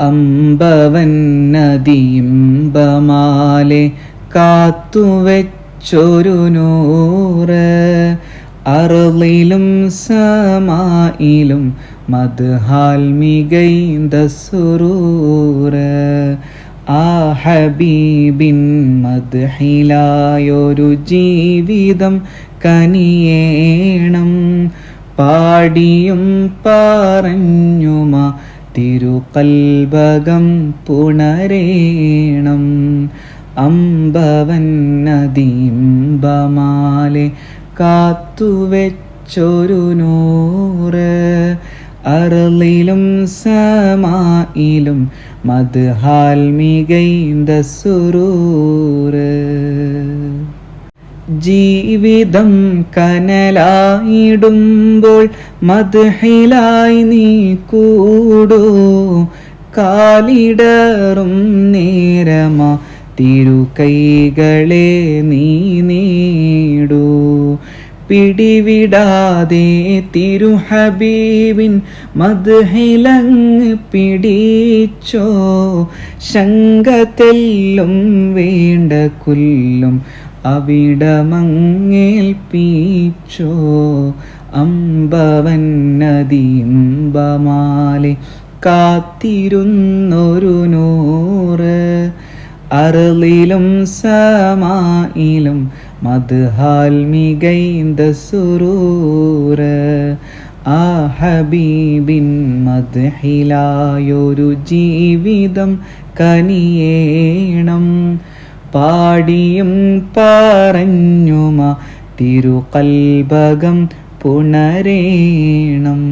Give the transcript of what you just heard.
അമ്പവന്നതിയിമ്പമാലെ കാത്തുവെച്ചൊരു നൂറ്. അറളിലും സമായിലും മദ്ഹാൽ മികൈന്ത സുറൂറ് ആ ഹബീബിൻ മദ്ഹിലായൊരു ജീവിതം കനിയേണം. പാടിയും പറഞ്ഞുമാ തിരുകൽബകം പുണരേണം അമ്പവൻ നദീംബമാലെ കാത്തുവെച്ചൊരു നൂറ് അറളിലും സമായിലും മത് മികൈന്ത സുറൂറ് ജീവിതം കനലായിടുമ്പോൾ മധുഹിലായി നീ കൂടൂ. കാലിടറും നേരമാ തിരുകൈകളെ നീ നേടൂ പിടിവിടാതെ തിരുഹബീബിൻ മധുഹിലങ് പിടിച്ചോ. ശങ്കത്തെല്ലും വേണ്ട കുല്ലും അവിടമങ്ങേൽപ്പിച്ചോ. അമ്പവൻ നദിയിമ്പമാലെ കാത്തിരുന്നൊരു നൂറ് അറളിലും സമായിലും മദ്ഹാൽ സുരൂര ആ ഹബീബിൻ മദ്ഹിലായൊരു ജീവിതം കനിയേണം. പാടിയും പറഞ്ഞുമ തിരുകൽബകം പുണരേണം.